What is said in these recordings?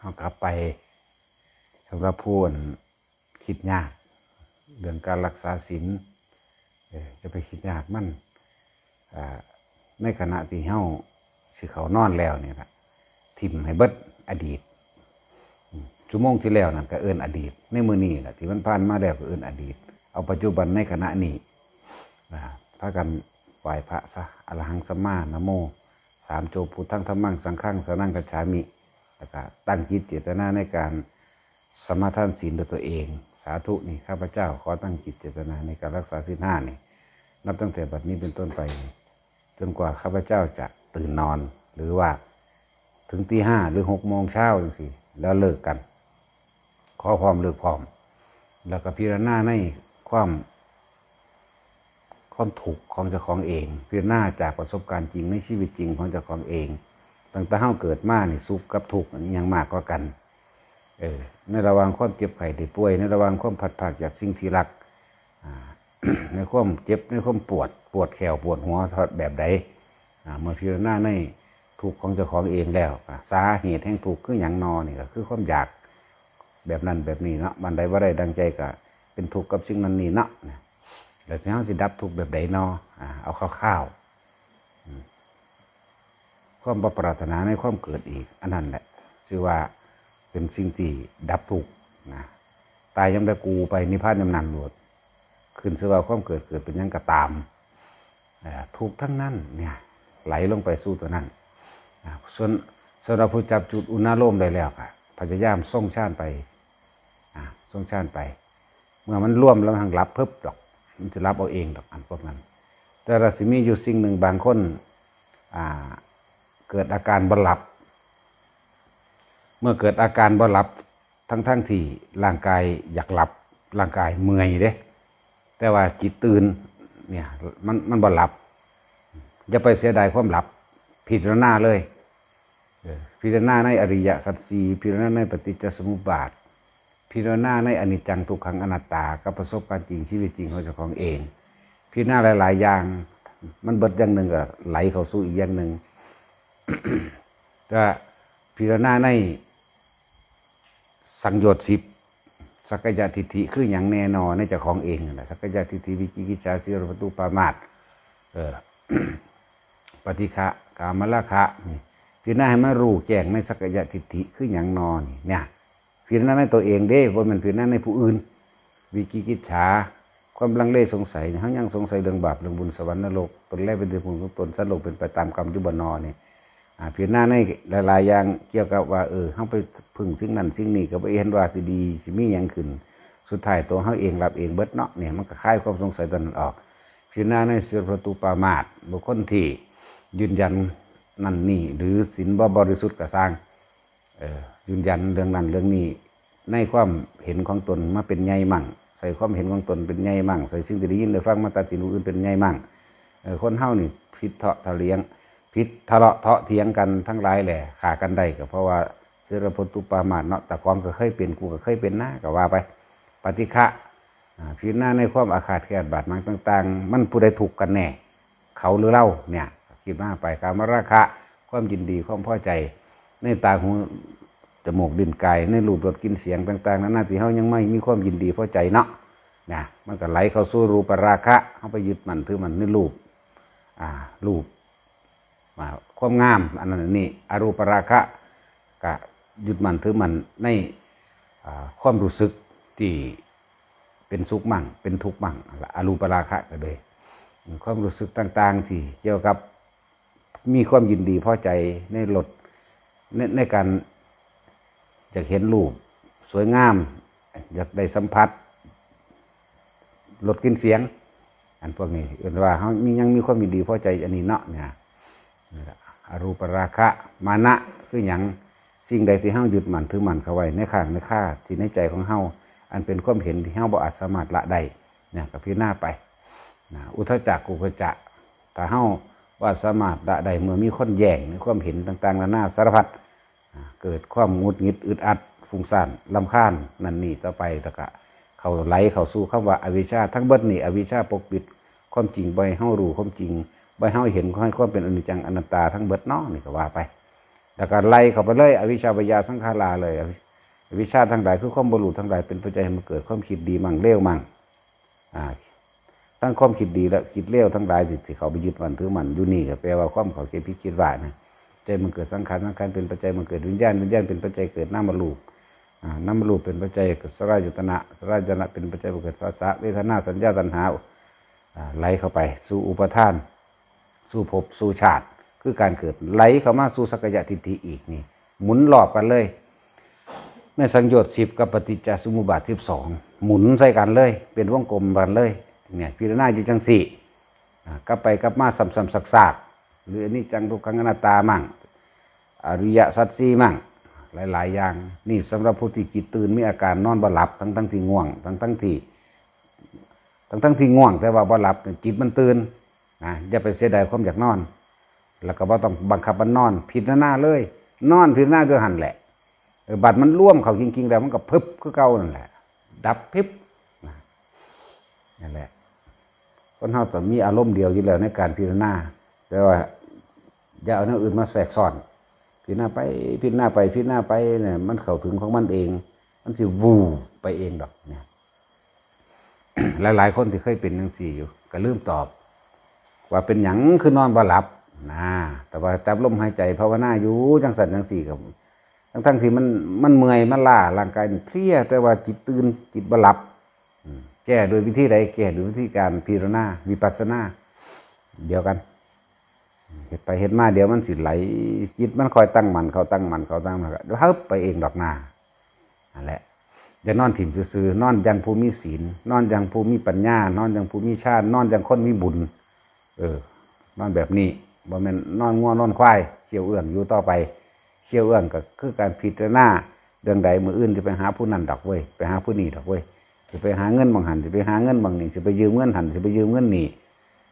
เอากลับไปสำหรับผู้อั่นคิดยากเรื่องการรักษาศีลจะไปคิดยากมันอ่าในขณะที่เฮาสิเขานอนแล้วเนี่ยละทิมให้เบิดอดีตชั่วโมงที่แล้วนั่นก็เอิ้นอดีต ในมือนี้แหละที่มันผ่านมาแล้วก็เอิ้นอดีต เอาปัจจุบันในขณะนี้นะพากันไหว้พระซะอรหังสัมมานะโม สามโจพุทธังธรรมังสังฆังสนังกัจฉามิ แล้วก็ตั้งจิตเจตนาในการสมาทานศีลด้วยตัวเอง สาธุนี่ข้าพเจ้าขอตั้งจิตเจตนาในการรักษาศีลห้านี่นับตั้งแต่บัดนี้เป็นต้นไปจนกว่าข้าพเจ้าจะตื่นนอนหรือว่าถึงตีห้าหรือหกโมงเช้าจังสิแล้วเลิกกัน ขอพร้อมเลิกพร้อม แล้วก็พิจารณาในความความถูกข์ของเจ้าของเองพิจารณาจากประสบการณ์จริงในชีวิตจริงของเจ้าของเอง ตั้งแต่เฮาเกิดมานี่สุขกับทุกข์อันนี้ยังมากกว่ากัน เออ ในระหว่างความเจ็บไข้ได้ป่วย ในระหว่างความผัดผากจากสิ่งที่รักอ่าในความเจ็บในความปวด ปวดแขวปวดหัวแบบใดอ่าเมื่อพิจารณาในทุกข์ของเจ้าของเองแล้วอ่าสาเหตุแห่งทุกข์คืออย่างนอนี่ก็คือความอยากแบบนั้นแบบนี้เนาะบันใดว่าได้ดังใจก็เป็นทุกข์กับสิ่งนั้นนี่เนาะแล้วสิเฮาสิดับทุกข์แบบใดนาะอ่าเอาคร่าวๆ ความประปรารถนาในความเกิดอีก อันนั้นแหละชื่อว่าเป็นสิ่งที่ดับทุกนะตายยังได้กูไปนิพพานยำนันหลวดขึ้นสว่าความเกิดเกิดเป็นยังกระตามทุกทั้งนั้นเนี่ยไหลลงไปสู่ตัวนั้นส่วนส่วนเราผู้จับจุดอุณาโลมได้แล้วค่ะพยายามส่งชาติไปส่งชาติไป เมื่อมันร่วมแล้วมันทางรับเพิบดอก มันจะรับเอาเองดอกอันพวกนั้น แต่เราสิมีอยู่สิ่งหนึ่งบางคนอ่า เกิดอาการบหลับ เมื่อเกิดอาการบหลับทั้งทั้งที่ร่างกายอยากหลับ ร่างกายเมื่อยเด้แต่ว่าจิตตื่นเนี่ยมันมันบหลับอย่าไปเสียดายความหลับ พิจารณาเลยพิจารณาในอริยสัจสีพิจารณาในปฏิจจสมุปบาท พิจารณาในอนิจจังทุกขังอนัตตากับประสบการณ์จริงชีวิตจริงของเจ้าของเอง พิจารณาหลาย ๆ อย่าง มันเบิดอย่างหนึ่งก็ไหลเข้าสู่อีกอย่างหนึ่ง ก็พิจารณาในสังโยชน์สิบสักยะทิฏฐิคืออย่างแน่นอนในเจ้าของเองนะสักยะทิฏฐิวิจิกิจาสิรปตุปามาตเออปฏิฆะกามละคะนี่พิจารณาให้มันรู้แจ้งในสักยะทิฏฐิคืออย่างนอนเนี่ยพิจารณาในตัวเองเด้ว่ามันพิจารณาในผู้อื่น วิกิกิจฉาความลังเลสงสัยเนี่ยเขายังสงสัยเรื่องบาปเรื่องบุญสวรรค์นรกตนแรกเป็นเรื่องบุญของตนสัตว์โลกเป็นไปตามกรรมยุบนอนี่อ่า พิจารณาในหลายๆอย่างเกี่ยวกับว่าเออเขาไปพึ่งสิ่งนั้นสิ่งนี้ก็ไปเห็นว่าสิดีสิมีหยังขึ้น สุดท้ายตัวเขาเองรับเองเบิดเนาะเนี่ยมันก็คลายความสงสัยตอนนั้นออก พิจารณาในสิรประตูปามาตบุคคลที่ยืนยันนั่นนี่หรือศีลบ่บริสุทธิ์ก็สร้างเออยืนยันเรื่องนั้นเรื่องนี้ ในความเห็นของตนมาเป็นไงมั่ง ใส่ความเห็นของตนเป็นไงมั่ง ใส่สิ่งที่ได้ยินได้ฟังมาตัดสินอื่นเป็นไงมั่งเออคนเฮานี่พิษเถาะทะเลียง พิษทะเลาะเทาะเถียงกันทั้งหลายแหละขากันได้ก็เพราะว่าเสรพตุปามาเนาะแต่ความก็เคยเป็นกูก็เคยเป็นหน้าก็ว่าไป ปฏิฆะพิจารณาในความอาฆาตแค้นบาดหมางต่าง ๆ มันผู้ใดถูกกันแน่ เขาหรือเราเนี่ยคิดมากไปการมราคะความยินดีความพอใจในตาหูจมูกดินกายในรูปรสกินเสียงต่างๆนั้นนาที่เฮายังไม่มีความยินดีพอใจเนาะนะมันก็ไหลเข้าสู่รูปราคะเฮาไปยึดมันถือมันในรูปอ่ารูป ความงามอันนั้นนี่อรูปราคะก็ยึดมันถือมันในความรู้สึกที่เป็นสุขมั่งเป็นทุกข์มั่งอรูปราคะก็เลยความรู้สึกต่างๆที่เกี่ยวกับมีความยินดีพอใจในรถในในการอยากเห็นรูปสวยงาม อยากได้สัมผัสรถกินเสียง อันพวกนี้เอื่นว่าเขามียังมีความยินดีพอใจอันนี้เนาะเนี่ย อรูปราคะมานะคืออย่างสิ่งใดที่เฮายึดมั่นถือมั่นเข้าไว้ในข้างในข้าที่ในใจของเฮาอันเป็นความเห็นที่เฮาบ่อาจสามารถละได้เนี่ยกับพี่หน้าไปนะอุทจักกุกจะถ้าเฮาว่าสามารถละได้เมื่อมีคนแย่งในความเห็นต่างๆนานาสารพัดเกิดความงุดงิดอึดอัดฟุ้งซ่านลำคาญนั่นนี่ต่อไปแล้วก็เขาไหลเขาสู่คำว่าอวิชชาทั้งเบิดนี่อวิชชาปกปิดความจริงใบเฮารู้ความจริง ใบเฮาเห็นให้ความเป็นอนิจจังอนัตตาทั้งเบิดนาะนี่ก็ว่าไป แล้วก็ไล่เข้าไปเลยอวิชชาปยาสังขาราเลยอวิชชาทั้งหลายคือความบรรลุทั้งหลายเป็นปัจจัยให้มันเกิดความคิดดีมั่งเลวมั่งอ่าทั้งความคิดดีและคิดเลวทั้งหลายที่ที่เขาไปยึดมันถือมันอยู่นี่ก็แปลว่าความเขาเก็บพิคิดว่านะใจมันเกิดสังขารสังขารเป็นปัจจัยมันเกิดวิญญาณวิญญาณเป็นปัจจัยเกิดน้ำมรูปน้ำมรูปเป็นปัจจัยเกิดสลายยุตนะสลายยุตนะเป็นปัจจัยเกิดภาษาเวทนาสัญญาตัณหาไหลเข้าไป สู่อุปทาน สู่ภพสู่ชาติ คือการเกิดไหลเข้ามาสู่สักยะทิฏฐิอีกนี่ หมุนรอบกันเลยในสังโยชน์สิบกับปฏิจจสมุปบาทสิบสองหมุนใส่กันเลย เป็นวงกลมกันเลยเนี่ยพิจารณาอยู่จังสี่กลับไปกลับมาซ้ำๆซักๆหรือนนี้จังทุกขังอนัตตามั่งอริยสัจสีมั่งหลาย ๆ อย่าง นี่สำหรับผู้ที่จิตตื่นมีอาการนอนบ่หลับทั้งทั้งๆที่ง่วง ทั้งทั้งๆที่ทั้งทั้งๆที่ง่วงแต่ว่าบ่หลับจิตมันตื่น นะอย่าไปเสียดายความอยากนอน แล้วก็บ่ต้องบังคับมันนอน พิจารณาเลย นอนพิจารณาคือหันแหละบัดมันร่วมเขาจริงๆ แล้วมันก็พึบคือเก่านั่นแหละ ดับพิบนั่นแหละคนเฮาต้องมีอารมณ์เดียวอยู่แล้วในการพิจารณาแต่ว่าอย่าเอาเนื้ออื่นมาแทรกซ้อนพิจารณาไปพิจารณาไปพิจารณาไปเนี่ยมันเข้าถึงของมันเอง มันสิวูไปเองดอกเนี่ยหลายๆคนที่เคยเป็นจังสี่อยู่ ก็ลืมตอบ ว่าเป็นหยังคือนอนบ่หลับนะแต่ว่าจับลมหายใจภาวนาอยู่จังสันจังสี่กับทั้งทั้งที่มันมันเมื่อยมันล้าร่างกายเพลียแต่ว่าจิตตื่นจิตบ่หลับแก้โดยวิธีใดแก้โดยวิธีการพิจารณาวิปัสสนาเดียวกันเห็ดไปเห็ดมาเดี๋ยวมันสิไหลจิตมันคอยตั้งมันเขาตั้งมันเขาตั้งมันก็เฮึบไปเองดอกหนานั่นแหละอย่านอนถิ่มซื่อนอนยังภูมิศีลนอนยังภูมิปัญญานอนยังภูมิชาติ นอนยังคนมีบุญ เออนอนแบบนี้บ่แม่นนอนง่วงนอนควายเขี่ยวเอื้อนอยู่ต่อไปเขี่ยวเอื้อนก็คือการพิจารณาเรื่องใดมืออื่นจะไปหาผู้นั้นดอกเว้ยไปหาผู้นี้ดอกเว้ยจะไปหาเงินบางหันจะไปหาเงินบางนี่จะไปยืมเงินหันจะไปยืมเงินนี่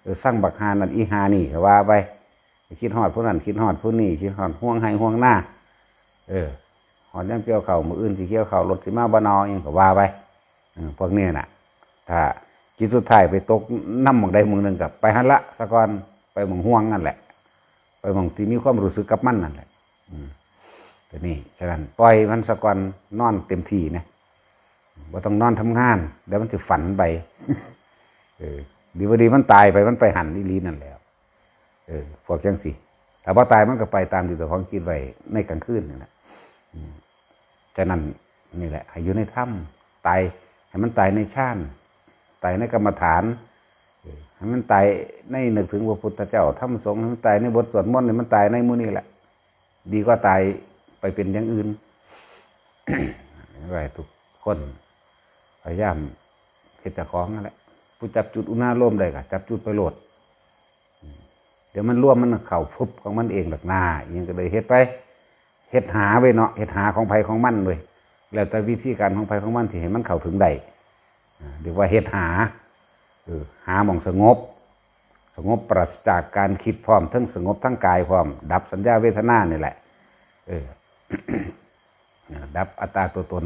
เออสร้างบักหานั่นอีหานี่ว่าไปคิดฮอดผู้นั้นคิดฮอดผู้นี้คิดฮอดห่วงให้ห่วงหน้า เออหอนย่ำเกี่ยวเข่ามืออื่นสิเกี่ยวเข่ารถสิมาบานอหยังก็ว่าไปพวกนี้น่ะ ถ้า จิตสุดท้ายไปตกน้ำหมองใดหมองหนึ่งกับไปหันละสะกอนไปหมองห่วงนั่นแหละ ไปหมองที่มีความรู้สึกกับมันนั่นแหละอืมแต่นี่ฉะนั้นปล่อยมันสะกอนนอนเต็มที่นะว่าต้องนอนทำงานเดี๋ยวมันจะฝันไปเออดีว่าดีมันตายไปมันไปหันอีลีนั่นแล้ว เออพวกจังสิถ้าว่าตายมันก็ไปตามที่ตัวของคิดไว้ในกลางคืนนี่แหละฉะนั้นนี่แหละให้อยู่ในถ้ำตายให้มันตายในชาติ ตายในกรรมฐานให้มันตายในนึกถึงพระพุทธเจ้าถ้ำสงฆ์ให้มันตายในบทสวดมนต์ให้มันตายในมือนี่แหละ ดีกว่าตายไปเป็นอย่างอื่นไว้ทุกคนพยายามเฮ็ดเจ้าของนั่นแหละผู้จับจุดอุณาโลมได้ก็จับจุดไปโหลด เดี๋ยวมันร่วมมันเข่าฟุบของมันเองหลักหน้าอยังก็เลยเฮ็ดไปเฮ็ดหาไว้เนาะเฮ็ดหาของภัยของมันเลยแล้วแต่วิธีการของภัยของมันที่ให้มันเข้าถึงได้ เรียกว่าเฮ็ดหาเออหาหมองสงบ สงบปราศจากการคิดพร้อม ทั้งสงบทั้งกายพร้อม ดับสัญญาเวทนานี่แหละ เออดับอัตตาตัวตน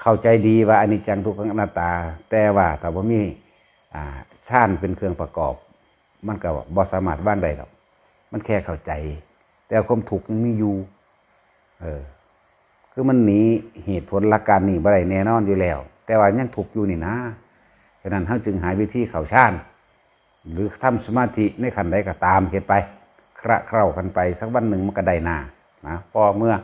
เข้าใจดีว่าอนิจจังทุกขังอนัตตา แต่ว่าถ้าว่ามีอ่าชาติเป็นเครื่องประกอบ มันก็บ่สามารถว่างได้หรอกมันแค่เข้าใจ แต่ความถูกยังมีอยู่ เออ คือมันหนีเหตุผลหลักการหนีบ่ได้แน่นอนอยู่แล้ว แต่ว่ายังถูกอยู่นี่นะฉะนั้นเขาจึงหาวิธีเข่าชานหรือทำสมาธิในขันใดก็ตามเห็นไป คระเคล้ากันไปสักวันหนึ่งมันก็ได้นานะพอเมื่อ